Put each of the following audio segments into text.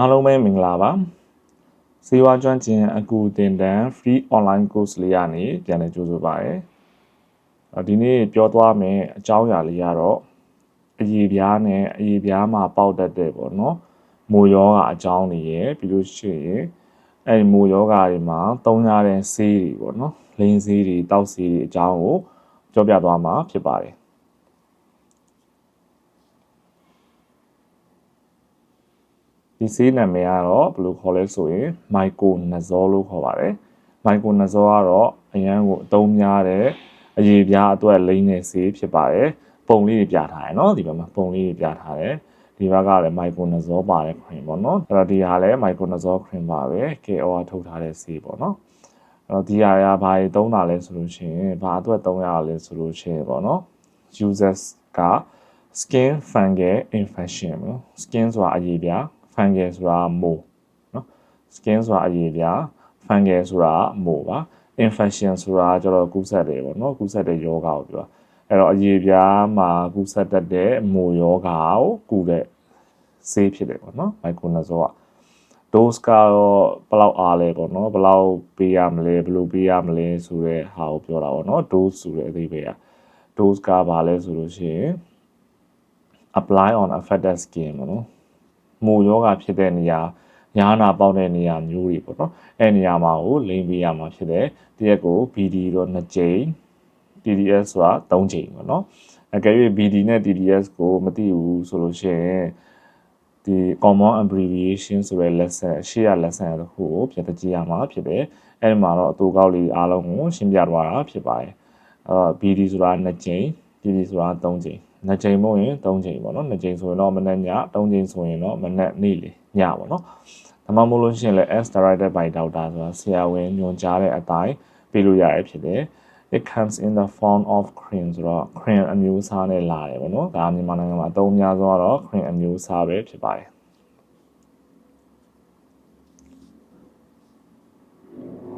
အားလုံးပဲမင်္ဂလာပါစေဝါကျွမ်းကျင်အကူသင်တန်း free online course လေးကနေပြန်လည်ကြိုဆိုပါရစေ။ဒီနေ့ပြောသွားမယ်အကြောင်းအရာလေးကတော့အရေပြားနဲ့အရေပြားမှာပေါက်တတ်တဲ့ပေါ့နော်။မိုယောဂအကြောင်းတွေရယ်ပြီးလို့ရှိရင်အဲဒီမိုယောဂတွေမှာသုံးရတဲ့ဆေးတွေပေါ့နော်။လင်းဆေးတွေတောက်ဆေးတွေအကြောင်းကိုပြောပြသွားမှာဖြစ်ပါတယ်။ ဒီဆေးနာမည်ကတော့ဘယ်လိုခေါ်လဲဆိုရင် Myconazole လို့ခေါ်ပါတယ် Myconazole ကတော့အရန်ကိုအသုံးများတဲ့အရေးပြားအတွက်လိမ့်တဲ့ဆေးဖြစ်ပါတယ်ပုံလေးတွေပြထားတယ်เนาะဒီဘက်မှာပုံလေးတွေပြထားတယ်ဒီဘက်ကလည်း Myconazole ပါတဲ့ cream ပေါ့နော်အဲ့တော့ဒီဟာလည်း Myconazole cream ပါပဲ KO ကထုတ်ထားတဲ့ဆေးပေါ့နော်အဲ့တော့ဒီဟာကဘာတွေသုံးတာလဲဆိုလို့ရှိရင်ဘာအတွက်သုံးရလဲဆိုလို့ရှိရင်ပေါ့နော် users က skin fungal infection ပေါ့နော် skin ဆိုတာအရေးပြား fungal ဆိုတာမို့နော် skin ဆိုတာအရေးပြား fungal ဆိုတာမို့ပါ infection ဆိုတာကျတော့ကူးစက်တယ်ပေါ့နော်ကူးစက်တဲ့ယောဂကိုပြောအဲ့တော့အရေးပြားမှာကူးစက်တတ်တဲ့မို့ယောဂကိုကူတဲ့ဆေးဖြစ်တယ်ပေါ့နော် micronazole က dose ကတော့ဘယ်လောက်အားလဲပေါ့နော်ဘယ်လောက်ပေးရမလဲဘယ်လိုပေးရမလဲဆိုတဲ့ဟာကိုပြောတာပေါ့နော် dose ဆိုတဲ့အသေးပဲက dose ကဘာလဲဆိုလို့ရှိရင် apply on affected skin ပေါ့နော် မိုယောဂဖြစ်တဲ့နေရာညာနာပေါက်တဲ့နေရာမျိုးတွေပေါ့နော်အဲ့နေရာမှာကိုလိမ့်ပေးရမှာဖြစ်တယ်တရက်ကို BD တော့2ကြိမ် TDS ဆိုတာ3ကြိမ်ပေါ့နော်အကယ်၍ BD နဲ့ TDS ကိုမသိဘူးဆိုလို့ရှိရင်ဒီ common abbreviation ဆိုတဲ့ lesson ရှေ့ရ lesson တခုကိုပြန်ကြည့်ရမှာဖြစ်တယ်အဲ့ဒီမှာတော့အတူကောက်လေးအားလုံးကိုရှင်းပြသွားတာဖြစ်ပါတယ်အဲ BD ဆိုတာ2ကြိမ် TD ဆိုတာ3ကြိမ် နှစ်ကြိမ်မို့ရင်3ကြိမ်ပေါ့နော်နှစ်ကြိမ်ဆိုရင်တော့မနက်ည3ကြိမ်ဆိုရင်တော့မနက်နေ့လေညပေါ့နော်ဒါမှမဟုတ်လို့ရှိရင်လည်း as directed by doctor ဆိုတာဆရာဝန်ညွှန်ကြားတဲ့အတိုင်းပေးလို့ရရဖြစ်တယ် it comes in the form of cream ဆိုတော့ cream အမျိုးအစားနဲ့လာတယ်ပေါ့နော်ဒါမြန်မာနိုင်ငံမှာအသုံးများဆုံးကတော့ cream အမျိုးအစားပဲဖြစ်ပါတယ်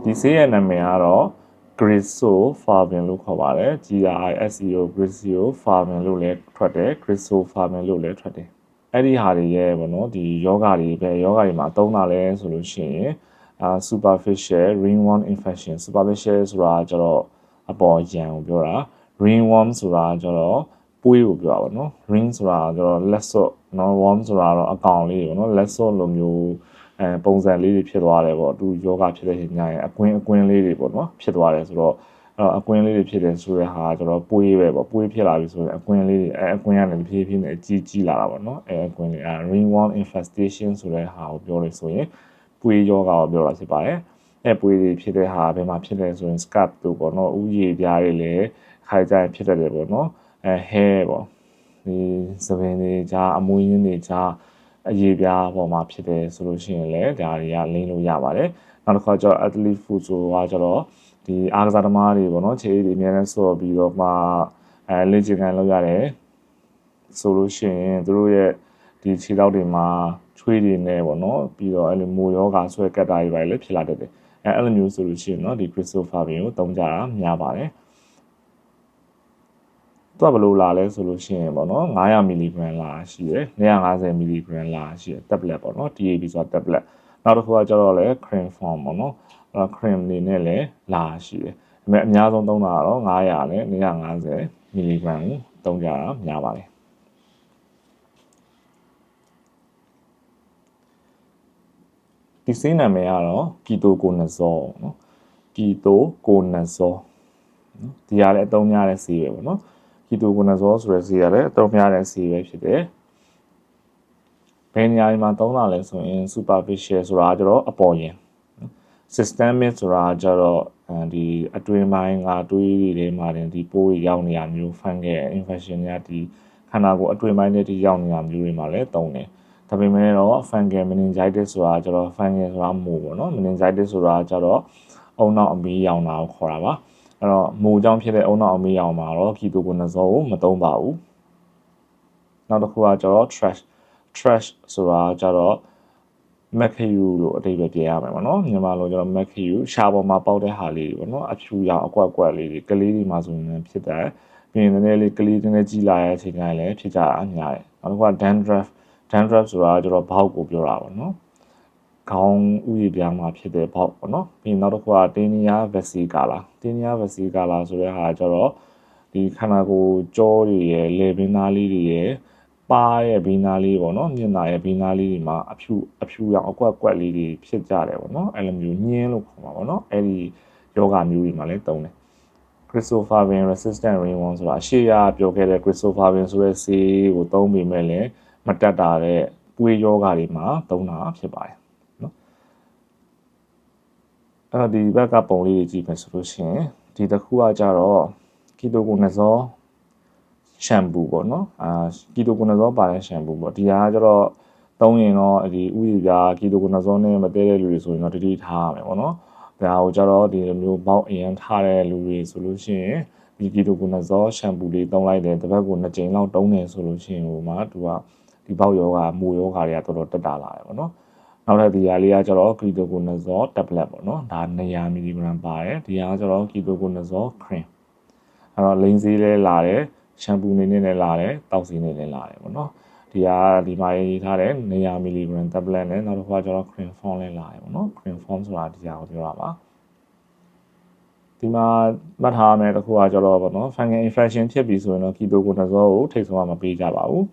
ဒီဆေးရဲ့နာမည်ကတော့ Griso Farming လို့ခေါ်ပါတယ် GRISEO Griso Farming လို့လည်းထွက်တယ် Griso Farming လို့လည်းထွက်တယ်အဲ့ဒီဟာတွေရဲ့ပေါ့နော်ဒီယောဂတွေပဲယောဂတွေမှာသုံးတာလဲဆိုလို့ရှိရင်အာ superficial ringworm infection superficial ဆိုတာကျတော့အပေါ်ရန်ကိုပြောတာ ringworm ဆိုတာကျတော့ပွေးကိုပြောတာပေါ့နော် ring ဆိုတာကျတော့လက်စော့နော် worm ဆိုတာတော့အကောင်လေးပေါ့နော်လက်စော့လိုမျိုး အဲပုံစံလေးတွေဖြစ်သွားတယ်ပေါ့သူယောဂဖြစ်တဲ့ညရဲ့အကွင်းအကွင်းလေးတွေပေါ့နော်ဖြစ်သွားတယ်ဆိုတော့အဲ့တော့အကွင်းလေးတွေဖြစ်တယ်ဆိုတဲ့ဟာကျတော့ပွေးပဲပေါ့ပွေးဖြစ်လာပြီဆိုရင်အကွင်းလေးတွေအဲအကွင်းကနေဖြည်းဖြည်းနဲ့ကြီးကြီးလာတာပေါ့နော်အဲအကွင်းလေးအဲ ringworm infestation ဆိုတဲ့ဟာကိုပြောလို့ဆိုရင်ပွေးယောဂကိုပြောတာဖြစ်ပါတယ်အဲပွေးတွေဖြစ်တဲ့ဟာဘယ်မှာဖြစ်လဲဆိုရင် scab တို့ပေါ့နော်ဥယျာဉ်ပြားတွေလည်းခါကြရင်ဖြစ်တတ်တယ်ပေါ့နော်အဲ hair ပေါ့ဒီသပင်တွေကြားအမွှေးရင်းတွေကြား အရေးပြားပေါ်မှာဖြစ်တယ်ဆိုလို့ရှိရင်လည်းဒါတွေကလိမ့်လို့ရပါတယ်နောက်တစ်ခါကျတော့ athlete food ဆိုတာကျတော့ဒီအားကစားသမားတွေပေါ့နော်ခြေတွေအများနဲ့ဆော့ပြီးတော့မှအဲလေ့ကျင့်ခန်းလုပ်ရတယ်ဆိုလို့ရှိရင်သူတို့ရဲ့ဒီခြေထောက်တွေမှာချွေးတွေနဲ့ပေါ့နော်ပြီးတော့အဲ့လိုမိုယောဂါဆွဲကတ်တာတွေပဲလည်းဖြစ်လာတတ်တယ်အဲအဲ့လိုမျိုးဆိုလို့ရှိရင်เนาะဒီ Christopher ကိုတုံးကြတာများပါတယ် သူကဘယ်လိုလာလဲဆိုလို့ရှိရင်ပေါ့နော်900 mg လာရှိတယ်250 mg လာရှိတယ် tablet ပေါ့နော် TAB ဆိုတာ tablet နောက်တစ်ခုကကျတော့လေ cream form ပေါ့နော်အဲ cream နေနဲ့လည်းလာရှိတယ်ဒါပေမဲ့အများဆုံးသုံးတာကတော့900နဲ့250 mg ကိုသုံးကြတာများပါတယ်ဒီစေးနာမည်ကတော့ကီတိုကိုနဇောနော်ကီတိုကိုနဇောနော်ဒီကလည်းအသုံးများတဲ့ဆေးပဲပေါ့နော် ကီတိုကိုနဇောဆိုတဲ့ဆေးရတယ်အသုံးများတဲ့ဆေးပဲဖြစ်တယ်ဘယ်နေရာမှာသုံးတာလဲဆိုရင် superficial ဆိုတာကျတော့အပေါ်ရင် systemic ဆိုတာကျတော့ဒီအတွင်းပိုင်းကတွေးတွေထဲမှာတင်ဒီပိုးတွေရောက်နေရမျိုး fungal infection တွေဒီခန္ဓာကိုယ်အတွင်းပိုင်းတွေရောက်နေရမျိုးတွေမှာလည်းသုံးတယ်ဒါပေမဲ့တော့ fungal meningitis ဆိုတာကျတော့ fungal ဆိုတာမို့ပေါ့နော် meningitis ဆိုတာကျတော့အုံနောက်အမီးရောင်တာကိုခေါ်တာပါ အဲ့တော့မိုးကြောင့်ဖြစ်တဲ့အုံနောက်အမေးအောင်မှာတော့ကီတိုကိုနဇောကိုမသုံးပါဘူးနောက်တစ်ခုကကျတော့ trash trash ဆိုတာကျတော့မက်ခယူလို့အတိတ်ပဲပြင်ရမယ်ပေါ့နော်မြန်မာလိုကျတော့မက်ခယူရှားပေါ်မှာပေါက်တဲ့ဟာလေးတွေပေါ့နော်အဖြူရောင်အကွက်ကွက်လေးတွေကလေးတွေမှာဆိုရင်ဖြစ်တယ်ပြီးရင်နည်းနည်းလေးကလေးနည်းနည်းကြီးလာတဲ့အချိန်တိုင်းလည်းဖြစ်ကြတာအများတယ်နောက်တစ်ခုက dandruff dandruff ဆိုတာကျတော့ဘောက်ကိုပြောတာပေါ့နော် ခေါင်းဥယျာဉ်ပြားမှာဖြစ်တဲ့ဘောက်ပေါ့နော်ပြီးရင်နောက်တစ်ခုကတင်းနီယာဗက်စီကာလာတင်းနီယာဗက်စီကာလာဆိုတဲ့ဟာကျတော့ဒီခန္ဓာကိုယ်ကြောတွေရယ်လေဘင်းသားလေးတွေရယ်ပါရဲ့ဘီနာလေးပေါ့နော်မျက်နှာရဲ့ဘီနာလေးတွေမှာအဖြူအဖြူရောင်အကွက်အကွက်လေးတွေဖြစ်ကြတယ်ပေါ့နော်အဲ့လိုမျိုးညင်းလို့ခေါ်မှာပေါ့နော်အဲ့ဒီယောဂမျိုးတွေမှာလည်းတုံးတယ် Christopher Vin resistant ringworm ဆိုတာအရှိရပြောခဲ့တဲ့ Christopher Vin ဆိုတဲ့ဆေးကိုသုံးပြီးမဲ့လည်းမတက်တာတဲ့ပွေးယောဂတွေမှာသုံးတာဖြစ်ပါတယ်နော် အဲ့တော့ဒီဘက်ကပုံလေးတွေကြည့်မယ်ဆိုလို့ရှိရင်ဒီတစ်ခုကကြတော့ကီတိုကိုနဇောရှမ်ပူပေါ့နော်အာကီတိုကိုနဇောပါတဲ့ရှမ်ပူပေါ့ဒီဟာကကြတော့သုံးရင်တော့ဒီဥယျာပြာကီတိုကိုနဇောနဲ့မတည့်တဲ့လူတွေဆိုရင်တော့တတိထားရမယ်ပေါ့နော်ဒါကိုကြတော့ဒီလိုမျိုးပေါက်အရင်ထားတဲ့လူတွေဆိုလို့ရှိရင်ဒီကီတိုကိုနဇောရှမ်ပူလေးသုံးလိုက်တယ်တစ်ပတ်ကို2ကြိမ်လောက်တုံးတယ်ဆိုလို့ရှိရင်ဟိုမှာသူကဒီပေါက်ယောဂမူယောဂတွေကတော်တော်တက်တာလာတယ်ပေါ့နော် နောက်ထပ်ဒီဟာလေးကကျတော့ကီတိုကိုနဇော tablet ပေါ့နော်ဒါ200 mg ပါတယ်ဒီဟာကကျတော့ကီတိုကိုနဇော cream အဲ့တော့လိန်စေးလဲလာတယ်ရှမ်ပူနေနဲ့လည်းလာတယ်တောက်စီနေလည်းလာတယ်ပေါ့နော်ဒီဟာဒီမှာရေးထားတဲ့200 mg tablet နဲ့နောက်တစ်ခါကျတော့ cream form လည်းလာတယ်ပေါ့နော် cream form ဆိုတာဒီဟာကိုပြောတာပါဒီမှာမှတ်ထားရမယ်တစ်ခုကကျတော့ပေါ့နော် fungal infection ဖြစ်ပြီဆိုရင်တော့ ketoconazole ကိုထိတ်ဆုံးမပေးကြပါဘူး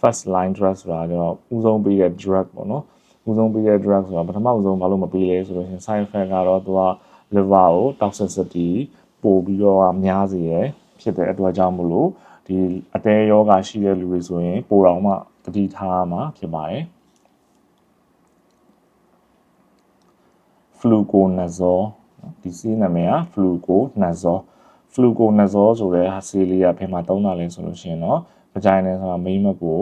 first line drug ဆိုတာကျတော့ဥဆုံးပေးတဲ့ drug ပေါ့နော် ဥဆုံးပေးတဲ့ drug ဆိုတာပထမဦးဆုံးဘာလို့မပေးလဲဆိုလို့ရှိရင် side effect ကတော့သူက liver ကို toxicity ပို့ပြီးတော့များစေရဖြစ်တဲ့အတွက်ကြောင့်မလို့ဒီအတဲယောဂရှိတဲ့လူတွေဆိုရင်ပိုတော်မှတတိထားမှာဖြစ်ပါတယ် fluconazole ဒီဆေးနာမည်က fluconazole fluconazole ဆိုတဲ့ဆေးလေးကဘယ်မှာသုံးတာလဲဆိုလို့ရှိရင်တော့ vagina ဆိုတာမိန်းမကို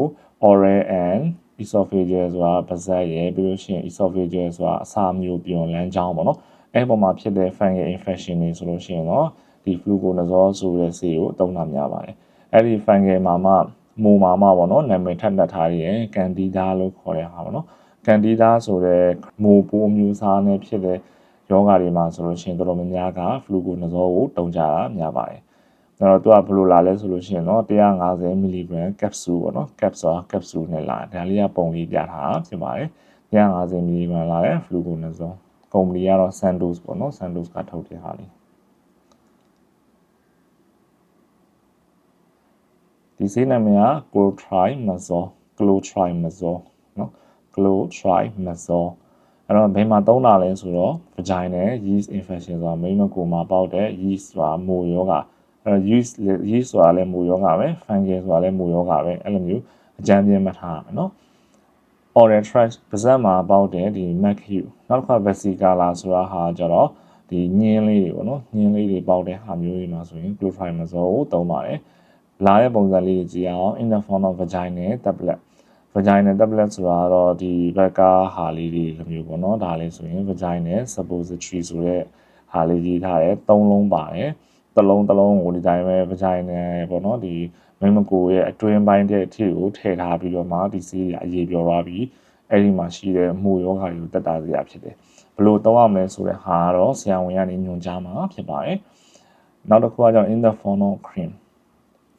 oral and esophageal ဆိုတာပါးစပ်ရယ်ပြီးလို့ရှိရင် esophageal ဆိုတာအစာမျိုးပြောင်းလမ်းကြောင်းပေါ့နော်အဲ့ပေါ်မှာဖြစ်တဲ့ fungal infection တွေဆိုလို့ရှိရင်တော့ဒီ fluconazole ဆိုတဲ့ဆေးကိုအသုံးတာများပါတယ်အဲ့ဒီ fungal မှာမှမိုမာမပေါ့နော်နာမည်ထပ်နှက်ထားရယ်ကန်ဒီဒါလို့ခေါ်တဲ့ဟာပေါ့နော်ကန်ဒီဒါဆိုတဲ့မိုပိုးမျိုးစားနဲ့ဖြစ်တဲ့ယောဂါတွေမှာဆိုလို့ရှိရင်တော်တော်များများက fluconazole ကိုတုံးကြတာများပါတယ်အဲ့ တော့သူကဘယ်လိုလာလဲဆိုလို့ရှိရင်တော့150 mg capsule ပေါ့နော် capsule capsule နဲ့လာဒါလေးကပုံလေးပြထားတာဖြစ်ပါတယ်150 mg လာတဲ့ fluconazole ကုမ္ပဏီကတော့ Sandoz ပေါ့နော် Sandoz ကထုတ်တဲ့ဟာလေးဒီဆေးနာမည်က clotrimazole clotrimazole နော် clotrimazole အဲ့တော့ဘယ်မှာသုံးတာလဲဆိုတော့ vagina yeast infection ဆိုတာမိန်းမကိုမှာပေါက်တဲ့ yeast ဆိုတာမိုယောဂအဲ့တော့ yeast yeast ဆိုတာလည်းမိုယောဂပဲ fungal ဆိုတာလည်းမိုယောဂပဲအဲ့လိုမျိုးအကြမ်းပြင်းမှတ်ထားရမယ်နော် oral tract ပါးစပ်မှာပေါက်တဲ့ဒီ mercury နောက်တစ်ခါ vesicular ဆိုတာဟာကျတော့ဒီညင်းလေးတွေပေါ့နော်ညင်းလေးတွေပေါက်တဲ့ဟာမျိုးတွေမှာဆိုရင် clotrimazole ကိုသုံးပါတယ်လာတဲ့ပုံစံလေးကြည့်အောင် in the form of vagina tablet vagina tablet ဆိုတာတော့ဒီဘက်ကဟာလေးတွေလိုမျိုးပေါ့နော်ဒါလေးဆိုရင် vagina suppository ဆိုတဲ့ဟာလေးရေးထားတယ်သုံးလုံးပါတယ် တစ်လုံးတစ်လုံးကိုဒီတိုင်းပဲ vagina ပေါ့နော်ဒီမိမကိုရဲ့အတွင်းပိုင်းတဲ့အထည်ကိုထည့်ထားပြီးတော့မှဒီစီးရအရေးပြောသွားပြီးအဲ့ဒီမှာရှိတဲ့မှုယောဂါတွေကိုတက်တာစရာဖြစ်တယ်ဘလို့တော့ရမလဲဆိုတဲ့ဟာကတော့ဆရာဝန်ကနေညွှန်ကြားမှာဖြစ်ပါတယ်နောက်တစ်ခုကကြောင့် in the form of cream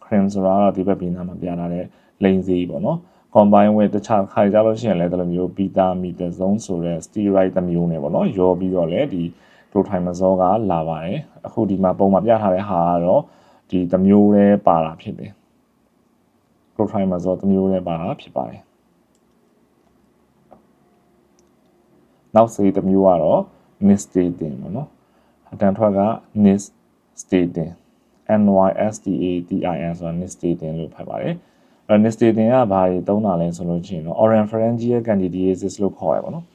cream ဆိုတာတော့ဒီဘက်ဘေးနားမှာပြထားတဲ့လိန်စီပေါ့နော် combine with တခြားခိုင်ကြလို့ရှိရင်လည်းဒီလိုမျိုး beta metazone ဆိုတဲ့ steroid တစ်မျိုးနဲ့ပေါ့နော်ရောပြီးတော့လည်းဒီ clotrimazole ကလာပါတယ်အခုဒီမှာပုံမှာပြထားတဲ့ဟာကတော့ဒီတစ်မျိုးလေးပါတာဖြစ်တယ် clotrimazole တစ်မျိုးလေးပါတာဖြစ်ပါတယ်နောက်ဆေးတစ်မျိုးကတော့ nystatin ပေါ့နော်အတန်ထွက်က nystatin NYSTATIN ဆိုတာ nystatin လို့ဖတ်ပါတယ်အဲ nystatin ကဘာတွေသုံးတာလဲဆိုလို့ရှိရင်တော့ oropharyngeal candidiasis လို့ခေါ်ရပါတော့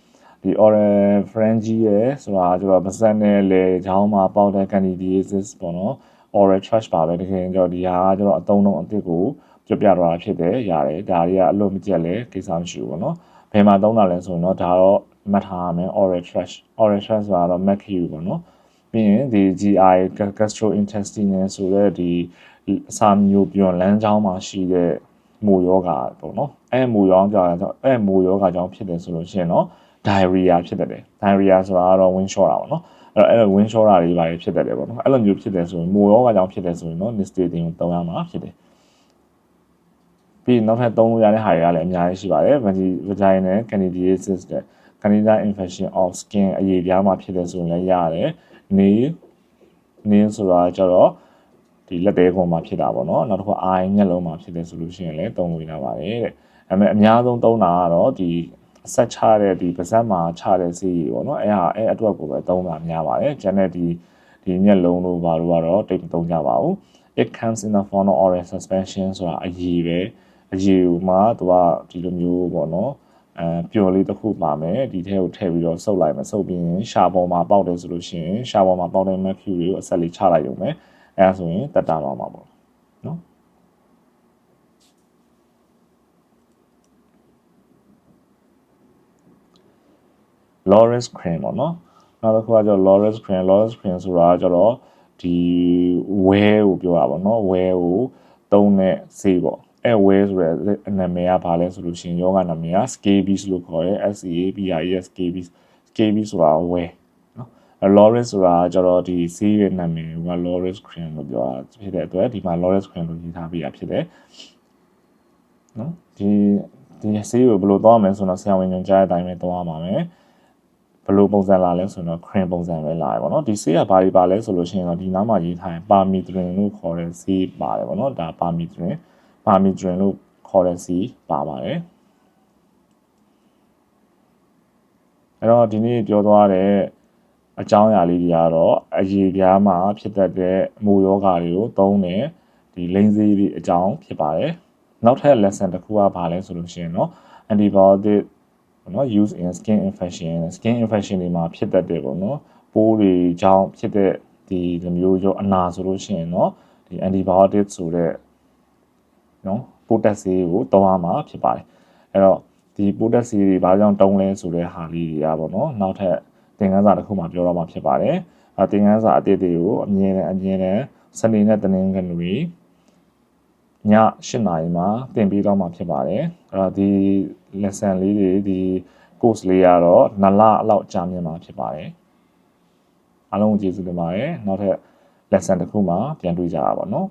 ဒီ oropharyngeal ဆိုတာကျတော့ပါးစပ်နဲ့လေချောင်းမှာပေါက်တဲ့ candidiasis ပေါ့နော် oral thrush ပါပဲတကယ်ကျတော့ဒီဟာကကျတော့အသုံးလုံးအသစ်ကိုပြပြတော့ဖြစ်တယ်ရတယ်ဒါတွေကအလို့မကျက်လဲကိစ္စမရှိဘူးပေါ့နော်ဘယ်မှာသုံးတာလဲဆိုရင်တော့ဒါတော့မှတ်ထားရမယ် oral thrush oral thrush ဆိုတာတော့ mercury ပေါ့နော်ပြီးရင်ဒီ GI gastrointestinal ဆိုတဲ့ဒီအစာမျိုးပြောလမ်းကြောင်းမှာရှိတဲ့မူယောဂါပေါ့နော်အဲမူယောဂါကြောင့်အဲမူယောဂါကြောင့်ဖြစ်တယ်ဆိုလို့ရှိရင်တော့ diarrhea ဖြစ်တယ် diarrhea ဆိုတာကတော့ wind short တာပေါ့နော်အဲ့တော့အဲ့လို wind short တာတွေပါဖြစ်တယ်ပေါ့နော်အဲ့လိုမျိုးဖြစ်တယ်ဆိုရင်မူယောဂါကြောင့်ဖြစ်တယ်ဆိုရင်တော့ nystatin ကိုတောင်းရမှာဖြစ်တယ်ပြီးနောက်ထပ်သုံးလို့ရတဲ့ဟာတွေကလည်းအများကြီးရှိပါတယ် vaginal candidiasis တဲ့ candida infection of skin အရေပြားမှာဖြစ်တယ်ဆိုရင်လည်းရတယ် nail nail ဆိုတာကျတော့ဒီလက်သေးကွန်မှာဖြစ်တာပေါ့နော်နောက်တစ်ခု eye မျက်လုံးမှာဖြစ်တယ်ဆိုလို့ရှိရင်လည်းသုံးလို့ရပါတယ်တဲ့ဒါပေမဲ့အများဆုံးသုံးတာကတော့ဒီအ ဆက်ချတဲ့ဒီပါဇက်မှာချတဲ့စီးရီပေါ့နော်အဲ့ဟာအဲ့အတွက်ကိုပဲသုံးတာများပါတယ်ကျန်တဲ့ဒီဒီမျက်လုံးတို့ဘာလို့ကတော့တိတ်မသုံးကြပါဘူး it comes in the form of oral suspension ဆိုတာအရည်ပဲအရည်မှာသူကဒီလိုမျိုးပေါ့နော်အဲပျော်လေးတစ်ခုပါမယ်ဒီထဲကိုထည့်ပြီးတော့စုပ်လိုက်မယ်စုပ်ပြီးရင်ရှာပေါ်မှာပေါက်တယ်ဆိုလို့ရှိရင်ရှာပေါ်မှာပေါက်တဲ့ mercury ကိုအဆက်လေးချလိုက်ရုံပဲအဲဒါဆိုရင်တက်တာတော့မှာပေါ့နော် Lawrence Crane ပေါ့နော်နောက်တစ်ခုကကျတော့ Lawrence Crane Lawrence Crane ဆိုတာကျတော့ဒီဝဲကိုပြောတာပေါ့နော်ဝဲကိုသုံးတဲ့ဆေးပေါ့အဲဝဲဆိုရယ်နာမည်ကဘာလဲဆိုလို့ရှိရင်ယောဂနာမည်က scabies လို့ခေါ်တယ် S A B I S scabies scabies ဆိုတာဝဲနော်အဲ Lawrence ဆိုတာကျတော့ဒီဆေးရဲ့နာမည်က Lawrence Crane လို့ပြောတာဖြစ်တဲ့အတွက်ဒီမှာ Lawrence Crane လို့ရေးထားပေးရဖြစ်တယ်နော်ဒီဒီဆေးကိုဘယ်လိုသွားမလဲဆိုတော့ဆရာဝန်ညွှန်ကြားတဲ့အတိုင်းပဲသွားမှာမယ် ဘယ်လိုပုံစံလာလဲဆိုတော့ crane ပုံစံပဲလာတယ်ပေါ့နော်ဒီဆေးကဘာတွေပါလဲဆိုလို့ရှိရင်တော့ဒီနားမှာရေးထားရင် permethrin လို့ခေါ်တဲ့ဆေးပါတယ်ပေါ့နော်ဒါ permethrin permethrin လို့ခေါ်တဲ့ဆေးပါပါတယ်အဲ့တော့ဒီနေ့ပြောသွားတဲ့အကြောင်းအရာလေးတွေကတော့အရေပြားမှာဖြစ်တတ်တဲ့အမူယောဂါတွေကိုသုံးတဲ့ဒီလိန်ဆေးတွေအကြောင်းဖြစ်ပါတယ်နောက်ထပ် lesson တစ်ခုကဘာလဲဆိုလို့ရှိရင်တော့ antibiotic ပေါ့နော် use in skin infection skin infection တွေမှာဖြစ်တတ်တယ်ပေါ့နော်ပိုးတွေကြောင့်ဖြစ်တဲ့ဒီလိုမျိုးရောအနာဆိုလို့ရှိရင်တော့ဒီ antibiotic ဆိုတဲ့နော် potassium ကိုတောင်းရမှာဖြစ်ပါတယ်အဲ့တော့ဒီ potassium တွေဘာကြောင့်တောင်းလဲဆိုတဲ့ဟာလေးတွေอ่ะပေါ့နော်နောက်ထပ်သင်ခန်းစာတစ်ခုမှပြောတော့မှာဖြစ်ပါတယ်အဲသင်ခန်းစာအသစ်တွေကိုအမြဲတမ်းအမြဲတမ်းစနေနဲ့တနင်္ဂနွေ ည8နာရီမှာသင်ပေးတော့မှာဖြစ်ပါတယ်အဲ့တော့ဒီ lesson လေးတွေဒီ course လေးကတော့2လအလောက်ကြာမြင့်မှာဖြစ်ပါတယ်အားလုံးကျေးဇူးတင်ပါတယ်နောက်ထပ် lesson တစ်ခုမှာပြန်တွေ့ကြတာပါเนาะ